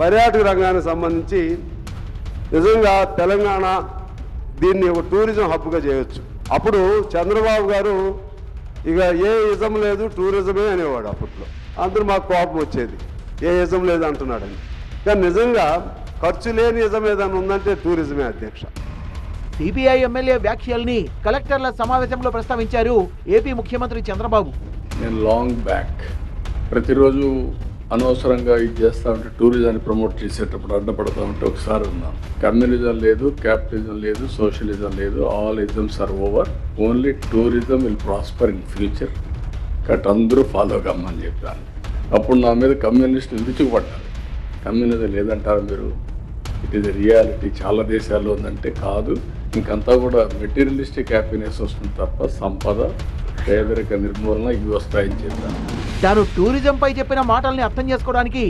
పర్యాటక రంగానికి సంబంధించి నిజంగా తెలంగాణ దీన్ని ఒక టూరిజం హబ్గా చేయొచ్చు. అప్పుడు చంద్రబాబు గారు ఇక ఏ ఇజం లేదు టూరిజమే అనేవాడు అప్పట్లో. అందరూ మాకు కోపం వచ్చేది. ఏ ఇజం లేదు అంటున్నాడని. కానీ నిజంగా ఖర్చు లేని ఇజం ఏదైనా ఉందంటే టూరిజమే అధ్యక్ష. సిపిఐ ఎమ్మెల్యే వ్యాఖ్యల్ని కలెక్టర్ల సమావేశంలో ప్రస్తావించారు ఏపీ ముఖ్యమంత్రి చంద్రబాబు. నేను లాంగ్ బ్యాక్ ప్రతిరోజు అనవసరంగా ఇది చేస్తా ఉంటే టూరిజాన్ని ప్రమోట్ చేసేటప్పుడు అడ్డపడతా ఉంటే ఒకసారి ఉన్నాను కమ్యూనిజం లేదు క్యాపిటలిజం లేదు సోషలిజం లేదు all isms are over. Only tourism will prosper in future. Cut అందరూ ఫాలో కమ్మని చెప్పాను అప్పుడు నా మీద కమ్యూనిస్టులు విరుచుకుపడ్డారు కమ్యూనిజం లేదంటారు మీరు? ఇట్ ఈస్ రియాలిటీ చాలా దేశాల్లో ఉందంటే కాదు. ఇంకంతా కూడా మెటీరియలిస్టిక్ హ్యాపీనెస్ వస్తుంది తప్ప సంపద పేదరిక నిర్మూలన ఇవి వస్తాయని చెప్పాను. తాను టూరిజంపై చెప్పిన మాటల్ని అర్థం చేసుకోవడానికి